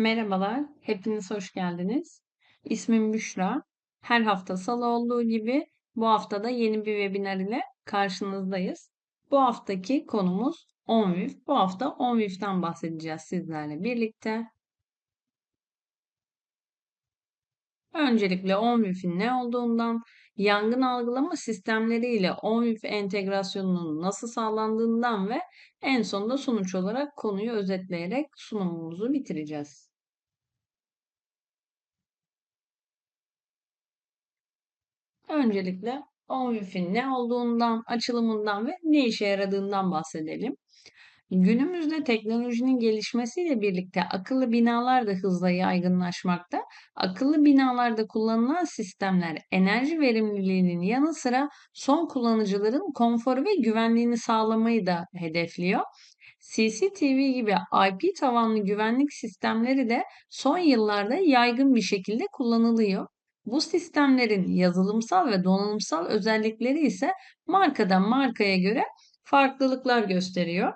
Merhabalar, hepiniz hoş geldiniz. İsmim Büşra. Her hafta salı olduğu gibi bu hafta da yeni bir webinar ile karşınızdayız. Bu haftaki konumuz OnVIF. Bu hafta OnVIF'ten bahsedeceğiz sizlerle birlikte. Öncelikle OnVIF'in ne olduğundan, yangın algılama sistemleri ile OnVIF entegrasyonunun nasıl sağlandığından ve en sonunda sonuç olarak konuyu özetleyerek sunumumuzu bitireceğiz. Öncelikle OnWiF'in ne olduğundan, açılımından ve ne işe yaradığından bahsedelim. Günümüzde teknolojinin gelişmesiyle birlikte akıllı binalar da hızla yaygınlaşmakta. Akıllı binalarda kullanılan sistemler enerji verimliliğinin yanı sıra son kullanıcıların konforu ve güvenliğini sağlamayı da hedefliyor. CCTV gibi IP tabanlı güvenlik sistemleri de son yıllarda yaygın bir şekilde kullanılıyor. Bu sistemlerin yazılımsal ve donanımsal özellikleri ise markadan markaya göre farklılıklar gösteriyor.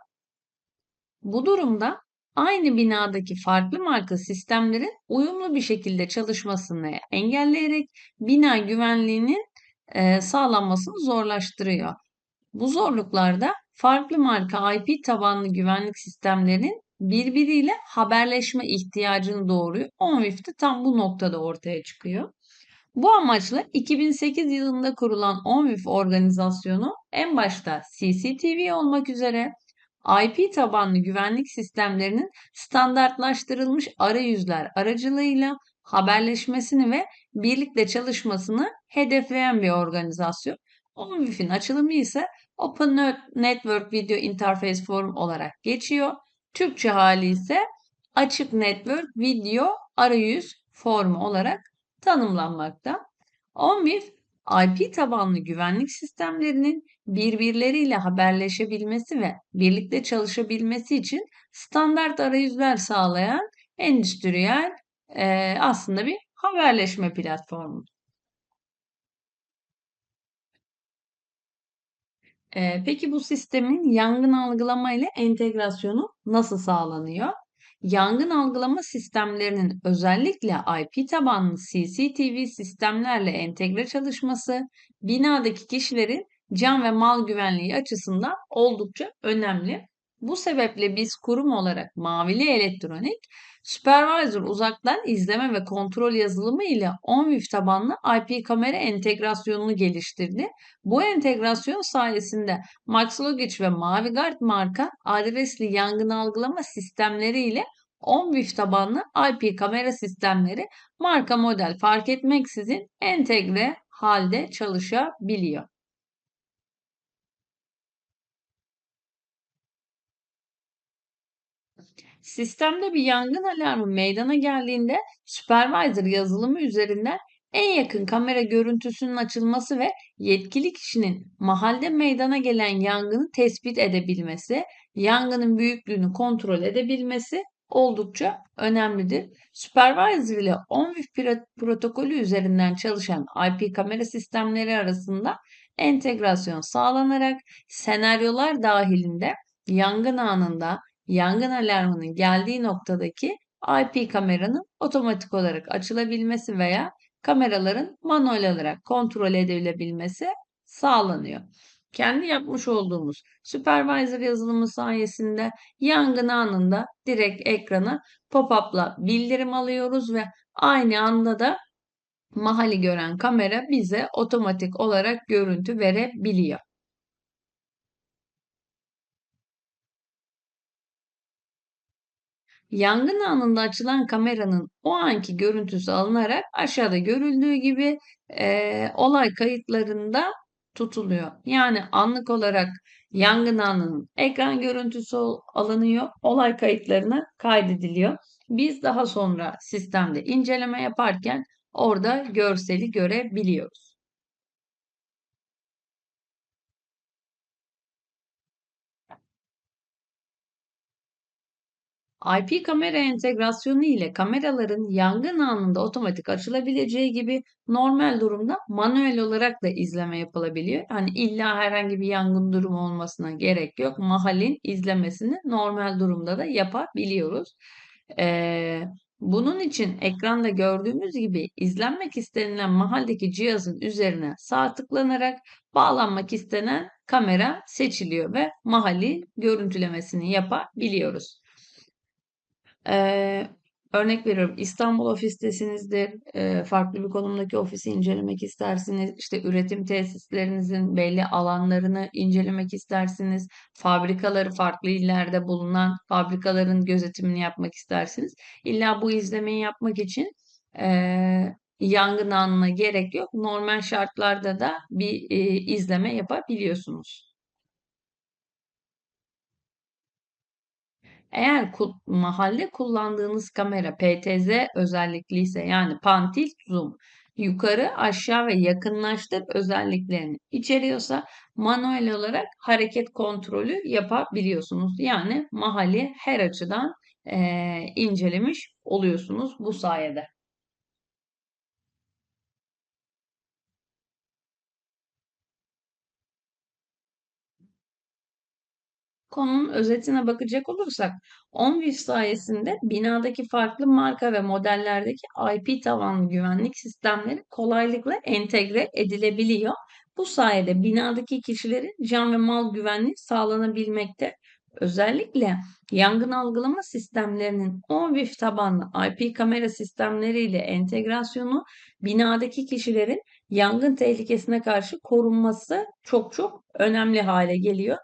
Bu durumda aynı binadaki farklı marka sistemlerin uyumlu bir şekilde çalışmasını engelleyerek bina güvenliğinin e, sağlanmasını zorlaştırıyor. Bu zorluklarda farklı marka IP tabanlı güvenlik sistemlerinin birbiriyle haberleşme ihtiyacını doğuruyor. OnWIF de tam bu noktada ortaya çıkıyor. Bu amaçla 2008 yılında kurulan ONVIF organizasyonu en başta CCTV olmak üzere IP tabanlı güvenlik sistemlerinin standartlaştırılmış arayüzler aracılığıyla haberleşmesini ve birlikte çalışmasını hedefleyen bir organizasyon. ONVIF'in açılımı ise Open Network Video Interface Forum olarak geçiyor. Türkçe hali ise Açık Network Video Arayüz Formu olarak tanımlanmakta. ONVIF, IP tabanlı güvenlik sistemlerinin birbirleriyle haberleşebilmesi ve birlikte çalışabilmesi için standart arayüzler sağlayan endüstriyel e, aslında bir haberleşme platformu. E, peki bu sistemin yangın algılama ile entegrasyonu nasıl sağlanıyor? Yangın algılama sistemlerinin özellikle IP tabanlı CCTV sistemlerle entegre çalışması binadaki kişilerin can ve mal güvenliği açısından oldukça önemli. Bu sebeple biz kurum olarak Mavili Elektronik, Supervisor uzaktan izleme ve kontrol yazılımı ile OnVIF tabanlı IP kamera entegrasyonunu geliştirdi. Bu entegrasyon sayesinde MaxLogic ve MaviGuard marka adresli yangın algılama sistemleri ile OnVIF tabanlı IP kamera sistemleri marka model fark etmeksizin entegre halde çalışabiliyor. Sistemde bir yangın alarmı meydana geldiğinde supervisor yazılımı üzerinden en yakın kamera görüntüsünün açılması ve yetkili kişinin mahalde meydana gelen yangını tespit edebilmesi, yangının büyüklüğünü kontrol edebilmesi oldukça önemlidir. Supervisor ile ONVIF protokolü üzerinden çalışan IP kamera sistemleri arasında entegrasyon sağlanarak senaryolar dahilinde yangın anında yangın alarmının geldiği noktadaki IP kameranın otomatik olarak açılabilmesi veya kameraların manuel olarak kontrol edilebilmesi sağlanıyor. Kendi yapmış olduğumuz supervisor yazılımı sayesinde yangın anında direkt ekrana pop-up'la bildirim alıyoruz ve aynı anda da mahali gören kamera bize otomatik olarak görüntü verebiliyor. Yangın anında açılan kameranın o anki görüntüsü alınarak aşağıda görüldüğü gibi e, olay kayıtlarında tutuluyor. Yani anlık olarak yangın anının ekran görüntüsü alınıyor, olay kayıtlarına kaydediliyor. Biz daha sonra sistemde inceleme yaparken orada görseli görebiliyoruz. IP kamera entegrasyonu ile kameraların yangın anında otomatik açılabileceği gibi normal durumda manuel olarak da izleme yapılabiliyor. Hani illa herhangi bir yangın durumu olmasına gerek yok. Mahallin izlemesini normal durumda da yapabiliyoruz. Ee, Bunun için ekranda gördüğümüz gibi izlenmek istenilen mahalledeki cihazın üzerine sağ tıklanarak bağlanmak istenen kamera seçiliyor ve mahalli görüntülemesini yapabiliyoruz. Ee, örnek veriyorum İstanbul ofistesinizdir, e, farklı bir konumdaki ofisi incelemek istersiniz, işte üretim tesislerinizin belli alanlarını incelemek istersiniz, fabrikaları farklı illerde bulunan fabrikaların gözetimini yapmak istersiniz. İlla bu izlemeyi yapmak için e, yangın anına gerek yok. Normal şartlarda da bir e, izleme yapabiliyorsunuz. Eğer ku- mahalle kullandığınız kamera PTZ özellikliyse yani pan tilt zoom yukarı aşağı ve yakınlaştır özelliklerini içeriyorsa manuel olarak hareket kontrolü yapabiliyorsunuz. Yani mahalli her açıdan eee, incelemiş oluyorsunuz bu sayede. Konunun özetine bakacak olursak, OnVIF sayesinde binadaki farklı marka ve modellerdeki IP tabanlı güvenlik sistemleri kolaylıkla entegre edilebiliyor. Bu sayede binadaki kişilerin can ve mal güvenliği sağlanabilmekte. Özellikle yangın algılama sistemlerinin OnVIF tabanlı IP kamera sistemleriyle entegrasyonu binadaki kişilerin yangın tehlikesine karşı korunması çok çok önemli hale geliyor.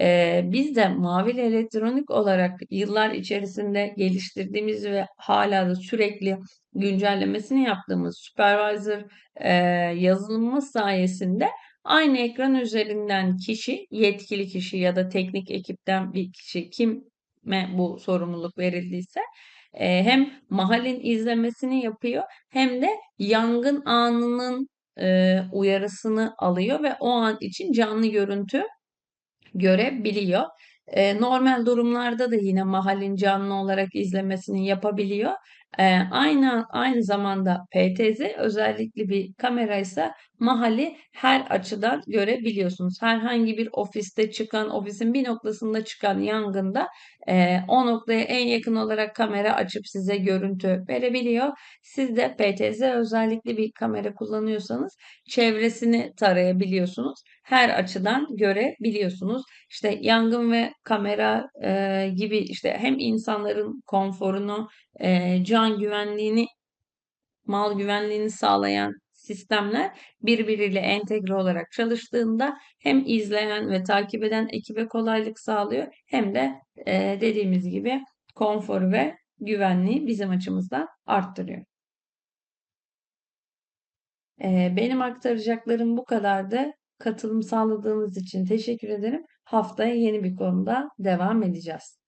Ee, biz de Mavili Elektronik olarak yıllar içerisinde geliştirdiğimiz ve hala da sürekli güncellemesini yaptığımız Supervisor e, yazılımımız sayesinde aynı ekran üzerinden kişi, yetkili kişi ya da teknik ekipten bir kişi kime bu sorumluluk verildiyse e, hem mahallenin izlemesini yapıyor hem de yangın anının e, uyarısını alıyor ve o an için canlı görüntü görebiliyor. Normal durumlarda da yine mahallin canlı olarak izlemesini yapabiliyor. E, aynı aynı zamanda PTZ özellikle bir kamera ise mahalli her açıdan görebiliyorsunuz. Herhangi bir ofiste çıkan, ofisin bir noktasında çıkan yangında e, o noktaya en yakın olarak kamera açıp size görüntü verebiliyor. Siz de PTZ özellikle bir kamera kullanıyorsanız çevresini tarayabiliyorsunuz. Her açıdan görebiliyorsunuz. İşte yangın ve kamera e, gibi işte hem insanların konforunu, e, can güvenliğini, mal güvenliğini sağlayan sistemler birbiriyle entegre olarak çalıştığında hem izleyen ve takip eden ekibe kolaylık sağlıyor hem de e, dediğimiz gibi konforu ve güvenliği bizim açımızdan arttırıyor. E, benim aktaracaklarım bu kadardı. Katılım sağladığınız için teşekkür ederim. Haftaya yeni bir konuda devam edeceğiz.